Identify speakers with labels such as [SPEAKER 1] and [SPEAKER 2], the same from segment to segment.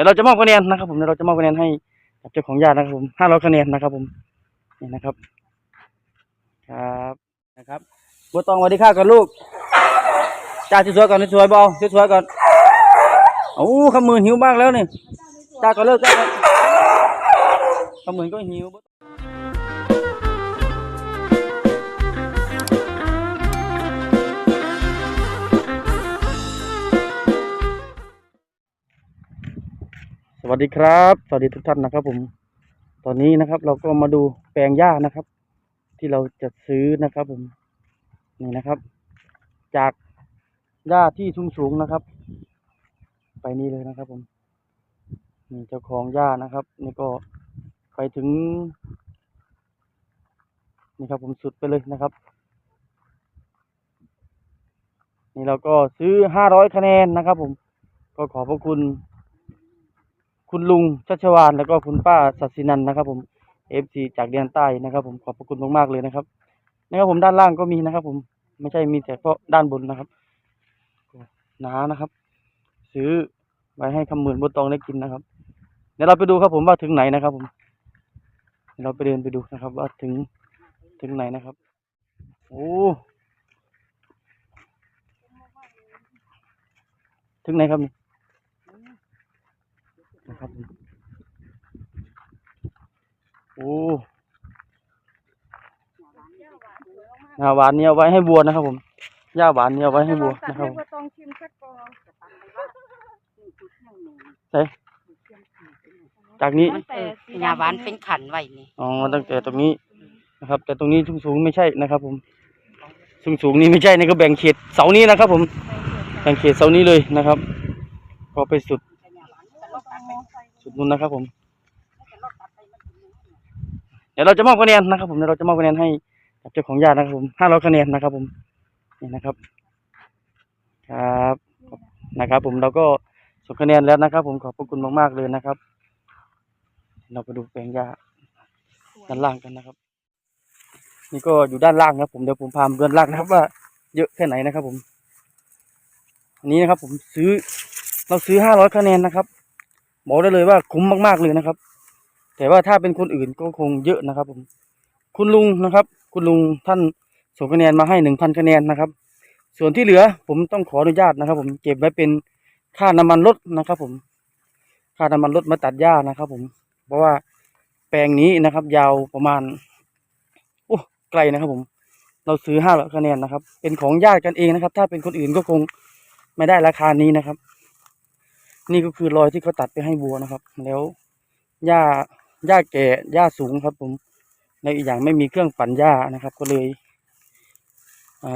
[SPEAKER 1] ดี๋ยวเราจะมอบคะแนนนะครับ ผมเดี๋ยวเราจะมอบคะแนนให้กับเจ้าของยานะครับผมห้าร้อยคะแนนนะครับ ผมนี่นะครับ ครับนะครับบัวตองสวัสดีค่ะก่อนลูกจ้าสวยๆก่อนสวยๆบอลสวยๆก่อนโอ้ขมือหิวมากแล้วนี่จ้าก่อนเลิกจ้าขมือก็หิว วัสดีครับ สวัสดีทุกท่านนะครับ ผม ตอนนี้นะครับ เราก็มาดูแปลงหญ้านะครับ ที่เราจะซื้อนะครับ ผมนี่นะครับ จากหญ้าที่สูงสูงนะครับ ไปนี่เลยนะครับ ผมนี่เจ้าของหญ้านะครับ นี่ก็ไปถึงนี่ครับ ผมสุดไปเลยนะครับ นี่เราก็ซื้อห้าร้อยคะแนนนะครับ ผม ก็ขอบพระคุณ คุณลุงชัชวานแล้วก็คุณป้าสัสินันนะครับ ผมเอฟซีจากเดียนใต้นะครับ ผมขอบพระคุณมากๆเลยนะครับนะครับผมด้านล่างก็มีนะครับ ผมไม่ใช่มีแต่เฉพาะด้านบนนะครับก็หนานะครับ ซื้อไว้ให้คำหมื่นบนตองได้กินนะครับเดี๋ยวเราไปดูครับ ผมว่าถึงไหนนะครับ ผมเดี๋ยวเราไปเดินไปดูนะครับ ว่าถึงถึงไหนนะครับ โอ้ถึงไหนครับนี่ นะครับผมโอ้หญ้าหวานเนี่ยเอาไว้ให้วัวนะครับ ผมหญ้าหวานเนี่ยเอาไว้ให้วัวนะครับผม
[SPEAKER 2] ต้องชิมสักกอง
[SPEAKER 1] ใช่จากนี้
[SPEAKER 2] มันแต่สี
[SPEAKER 3] ยาหวานเป็นขันไว้นี่
[SPEAKER 1] อ๋อตั้งแต่ตรงนี้นะครับ แต่ตรงนี้สูงสูงๆไม่ใช่นะครับ ผมสูงสูงๆนี่ไม่ใช่นี่ก็แบ่งเขตเสานี้นะครับ ผมแบ่งเขตเสานี้เลยนะครับ พอไปสุด สุดนู้นนะครับ ผม เดี๋ยวเราจะมอบคะแนนนะครับ ผมเดี๋ยวเราจะมอบคะแนนให้กับเจ้าของญาตินะครับ ผมห้าร้อยคะแนนนะครับ ผมนี่นะครับ ครับนะครับ ผมเราก็ส่งคะแนนแล้วนะครับ ผมขอบพระคุณมากๆเลยนะครับ เราไปดูแปลงหญ้าด้านล่างกันนะครับ นี่ก็อยู่ด้านล่างครับผมเดี๋ยวผมพาไปด้านล่างนะครับ ว่าเยอะแค่ไหนนะครับ ผมอันนี้นะครับ ผมซื้อเราซื้อห้าร้อยคะแนนนะครับ บอกได้เลยว่าคุ้มมากๆเลยนะครับ แต่ว่าถ้าเป็นคนอื่นก็คงเยอะนะครับ ผม คุณลุงนะครับ คุณลุงท่านส่งคะแนนมาให้หนึ่งพันคะแนนนะครับ ส่วนที่เหลือผมต้องขออนุญาตนะครับ ผมเก็บไว้เป็นค่าน้ำมันรถนะครับ ผม ค่าน้ำมันรถมาตัดหญ้านะครับ ผม เพราะว่าแปลงนี้นะครับ ยาวประมาณโอ้ไกลนะครับ ผม เราซื้อห้าร้อยคะแนนนะครับ เป็นของญาติกันเองนะครับ ถ้าเป็นคนอื่นก็คงไม่ได้ราคานี้นะครับ นี่ก็คือรอยที่เขาตัดไปให้วัวนะครับ แล้วหญ้าหญ้าแก่หญ้าสูงครับ ผมในอีกอย่างไม่มีเครื่องปั่นหญ้านะครับ ก็เลยอ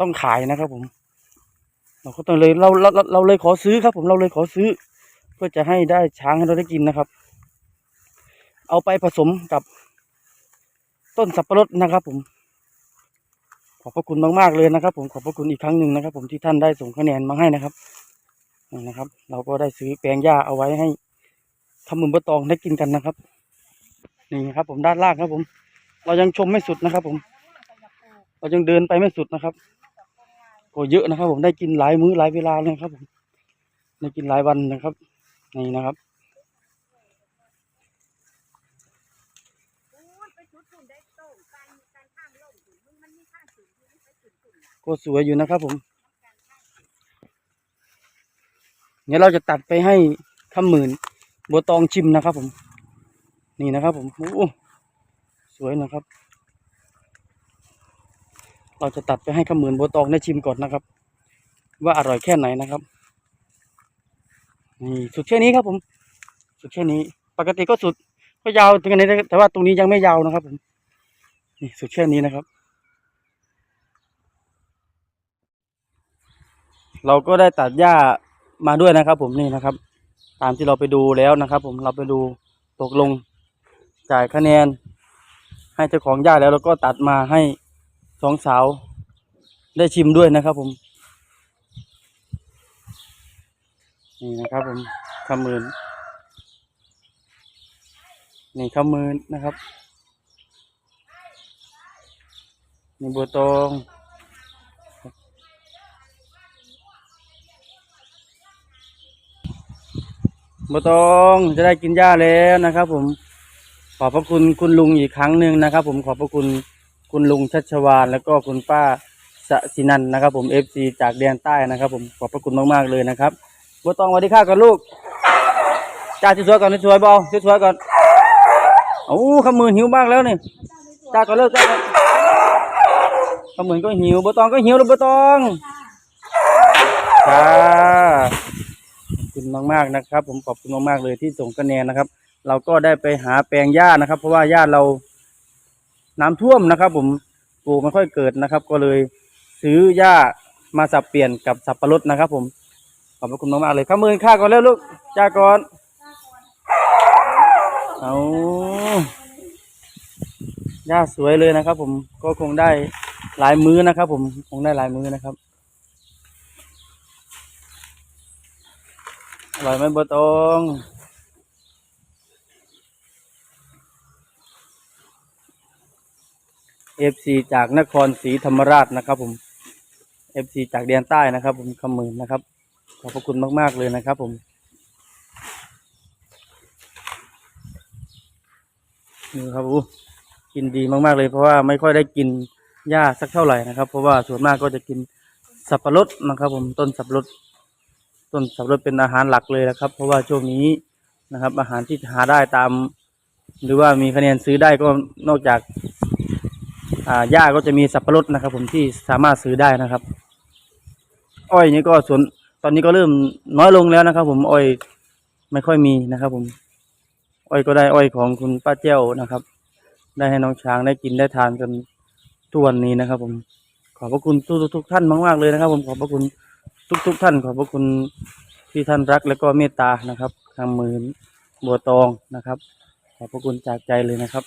[SPEAKER 1] ต้องขายนะครับ ผม เราก็ต้องเลยเราเราเราเราเลยขอซื้อครับ ผมเราเลยขอซื้อ เพื่อจะให้ได้ช้างให้เราได้กินนะครับ เอาไปผสมกับต้นสับปะรดนะครับ ผม ขอบพระคุณมากๆเลยนะครับ ผมขอบพระคุณอีกครั้งหนึ่งนะครับ ผมที่ท่านได้ส่งคะแนนมาให้นะครับ นี่นะครับ เราก็ได้ซื้อแปลงหญ้าเอาไว้ให้ทำมือบะตองได้กินกันนะครับ นี่ครับ ผมด้านล่างครับผม เรายังชมไม่สุดนะครับ ผม เรายังเดินไปไม่สุดนะครับก็เยอะนะครับ ผมได้กินหลายมื้อหลายเวลาเลยครับ ผมได้กินหลายวันนะครับ นี่นะครับก็สวยอยู่นะครับผม เดี๋ยวเราจะตัดไปให้คำหมื่นบัวตองชิมนะครับ ผม นี่นะครับ ผมโอ้สวยนะครับ เราจะตัดไปให้คำหมื่นบัวตองได้ชิมก่อนนะครับ ว่าอร่อยแค่ไหนนะครับนี่สุดแค่นี้ครับ ผม สุดแค่นี้ ปกติก็สุดก็ยาวถึงนี้แต่ว่าตรงนี้ยังไม่ยาวนะครับ ผม นี่สุดแค่นี้นะครับ เราก็ได้ตัดหญ้า มาด้วยนะครับ ผมนี่นะครับ ตามที่เราไปดูแล้วนะครับ ผมเราไปดูตกลงจ่ายคะแนน ให้เจ้าของหญ้าแล้วเราก็ตัดมาให้สองสาว ได้ชิมด้วยนะครับ ผมนี่นะครับ ผมขมืนนี่ขมืนนะครับนี่บัวตอง บ่ต้องจะได้กินหญ้าแล้วนะครับ ผมขอบพระคุณคุณลุงอีกครั้งหนึ่งนะครับ ผมขอบพระคุณคุณลุงชัชวานแล้วก็คุณป้าสสินันนะครับ ผมเอฟซีจากแดนใต้นะครับ ผมขอบพระคุณมากๆเลยนะครับบ่ต้องสวัสดีค่ะก่อนลูกจ้าสวยๆก่อนสวยๆเบาสวยๆก่อนโอ้ขมือหิวบ้างแล้วนี่จ้าก่อนเลิกจ้าขมือก็หิวบ่ต้องก็หิวแล้วบ่ต้องค่ะ มากๆนะครับ ผมขอบคุณมากๆเลยที่ส่งคะแนนนะครับ เราก็ได้ไปหาแปลงหญ้านะครับ เพราะว่าหญ้าเราน้ำท่วมนะครับ ผมปลูกไม่ค่อยเกิดนะครับ ก็เลยซื้อหญ้ามาสับเปลี่ยนกับสับปะรดนะครับ ผมขอบคุณมากๆเลยข้ามือข้าก่อนแล้วลูกจ้าก่อนเอาหญ้าสวยเลยนะครับ ผมก็คงได้หลายมื้อนะครับ ผมคงได้หลายมื้อนะครับ อร่อยไหมบัวตองเอฟซีจากนครศรีธรรมราชนะครับผมเอฟซีจากแดนใต้นะครับ ผมคำมืนนะครับ ขอบพระคุณมาก ๆ เลยนะครับ ผมนี่ครับอู้กินดีมาก ๆ เลยเพราะว่าไม่ค่อยได้กินหญ้าสักเท่าไหร่นะครับ เพราะว่าส่วนมากก็จะกินสับปะรดนะครับ ผมต้นสับปะรด ต้นสับปะรดเป็นอาหารหลักเลยนะครับ เพราะว่าช่วงนี้นะครับ อาหารที่หาได้ตาม หรือว่ามีคะแนนซื้อได้ก็นอกจากอ่าหญ้าก็จะมีสับปะรดนะครับ ผมที่สามารถซื้อได้นะครับ อ้อยนี่ก็ส่วนตอนนี้ก็เริ่มน้อยลงแล้วนะครับ ผมอ้อยไม่ค่อยมีนะครับ ผมอ้อยก็ได้อ้อยของคุณป้าเจ้านะครับ ได้ให้น้องช้างได้กินได้ทานกันทุกวันนี้นะครับ ผมขอบพระคุณทุกทุกๆท่านมากๆเลยนะครับ ผมขอบพระคุณ ทุกๆท่านขอบพระคุณที่ท่านรักและก็เมตตานะครับทางมือบัวตองนะครับ ขอบพระคุณจากใจเลยนะครับ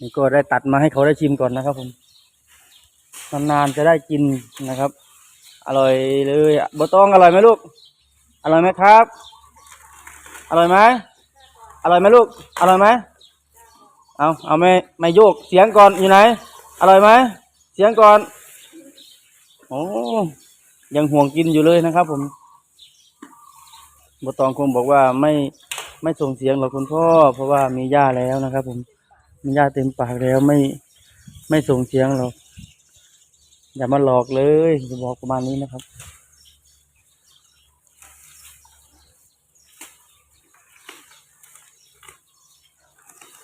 [SPEAKER 1] นี่ก็ได้ตัดมาให้เขาได้ชิมก่อนนะครับผมนานๆจะได้กินนะครับ อร่อยเลยบะตองอร่อยไหมลูก อร่อยไหมครับ อร่อยไหมอร่อยไหมลูก อร่อยไหมเอาเอาไม่ไม่โยกเสียงก่อนอยู่ไหน อร่อยไหมเสียงก่อนโอ้ ยังห่วงกินอยู่เลยนะครับ ผมบตองคงบอกว่าไม่ไม่ส่งเสียงหรอกคุณพ่อ เพราะว่ามีย่าแล้วนะครับ ผมมีหญ้าเต็มปากแล้วไม่ไม่ส่งเสียงหรอกอย่ามาหลอกเลยจะบอกประมาณนี้นะครับ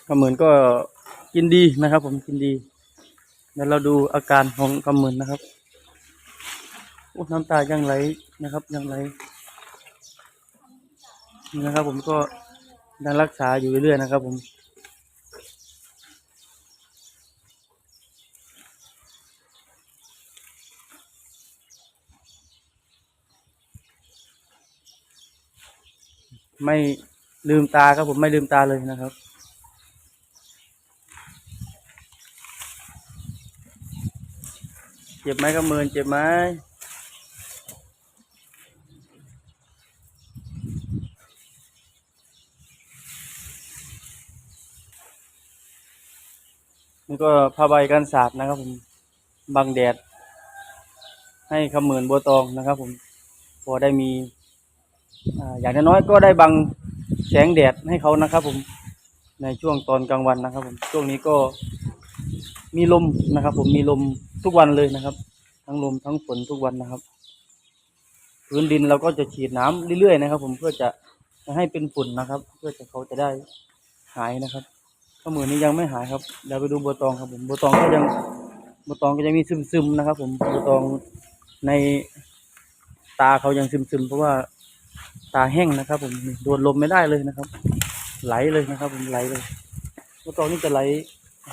[SPEAKER 1] กำเหมือนก็กินดีนะครับ ผมกินดีเดี๋ยวเราดูอาการของกำเหมือนนะครับ อุ๊ยน้ำตายังไหลนะครับยังไหลนี่นะครับ ผมก็ยังรักษาอยู่เรื่อยๆนะครับ ผมไม่ลืมตาครับผมไม่ลืมตาเลยนะครับ เจ็บไหมครับเมือเจ็บไหม นี่ก็ผ้าใบกันสาดนะครับผมบังแดด ให้ขมือนบัวตองนะครับ ผมพอได้มีอย่างน้อยก็ได้บังแสงแดดให้เขานะครับ ผมในช่วงตอนกลางวันนะครับ ผมช่วงนี้ก็มีลมนะครับ ผมมีลมทุกวันเลยนะครับ ทั้งลมทั้งฝนทุกวันนะครับพื้นดินเราก็จะฉีดน้ำเรื่อยๆนะครับ ผมเพื่อจะให้เป็นฝุ่นนะครับ เพื่อจะเขาจะได้หายนะครับ ข้อมือนี้ยังไม่หายครับเดี๋ยวไปดูบัวตองครับผมบัวตองก็ยังบัวตองก็ยังมีซึมๆนะครับ ผมบัวตองในตาเขายังซึมๆเพราะว่าตาแห้งนะครับ ผมโดนลมไม่ได้เลยนะครับ ไหลเลยนะครับ ผมไหลเลยบัวตองนี่จะไหล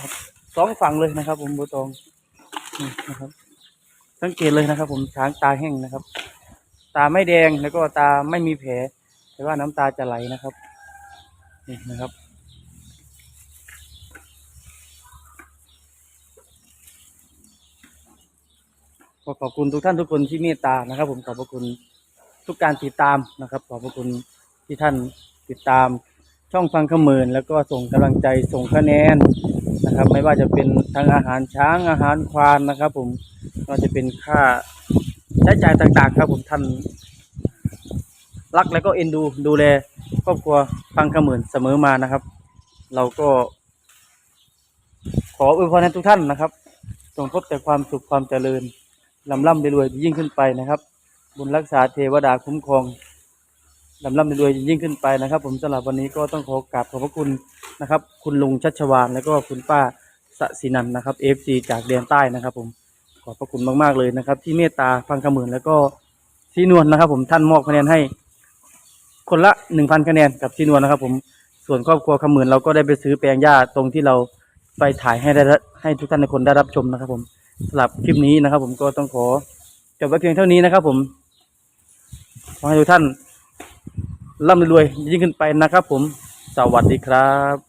[SPEAKER 1] ครับสองฝั่งเลยนะครับ ผมบัวตองนี่นะครับ สังเกตเลยนะครับ ผมช้างตาแห้งนะครับ ตาไม่แดงแล้วก็ตาไม่มีแผลแต่ว่าน้ำตาจะไหลนะครับนี่นะครับ ก็ขอบคุณทุกท่านทุกคนที่เมตตานะครับ ผมขอบพระคุณทุกการติดตามนะครับ ขอบพระคุณที่ท่านติดตามช่องฟังขมืนแล้วก็ส่งกำลังใจส่งคะแนนนะครับ ไม่ว่าจะเป็นทั้งอาหารช้างอาหารควานนะครับ ผมก็จะเป็นค่าใช้จ่ายต่างๆ ครับ ผมท่านรักและก็เอ็นดูดูแลครอบครัวพังขมื่นเสมอมานะครับ เราก็ ขออวยพรให้ทุกท่านนะครับจงพบแต่ความสุขความเจริญ ลำล่ำรวยยิ่งขึ้นไปนะครับ บุญรักษาเทวดาคุ้มครองลำล่ำรวยยิ่งขึ้นไปนะครับ ผมสำหรับวันนี้ก็ต้องขอกราบขอบพระคุณนะครับ คุณลุงชัชวานแล้วก็คุณป้าสศินันนะครับเอฟซีจากเดียนใต้นะครับ ผมขอบพระคุณมากๆเลยนะครับ ที่เมตตาพังขมื่นแล้วก็ซีนวลนะครับ ผมท่านมอบคะแนนให้ คนละหนึ่งพันคะแนนกับซีนวลนะครับ ผมส่วนครอบครัวขมื่นเราก็ได้ไปซื้อแปลงหญ้าตรงที่เราไปถ่ายให้ได้ให้ทุกท่านในคนได้รับชมนะครับ ผม สำหรับคลิปนี้นะครับ ผมก็ต้องขอจบไว้เพียงเท่านี้นะครับ ผมขอให้ทุกท่านร่ำรวยยิ่งขึ้นไปนะครับ ผมสวัสดีครับ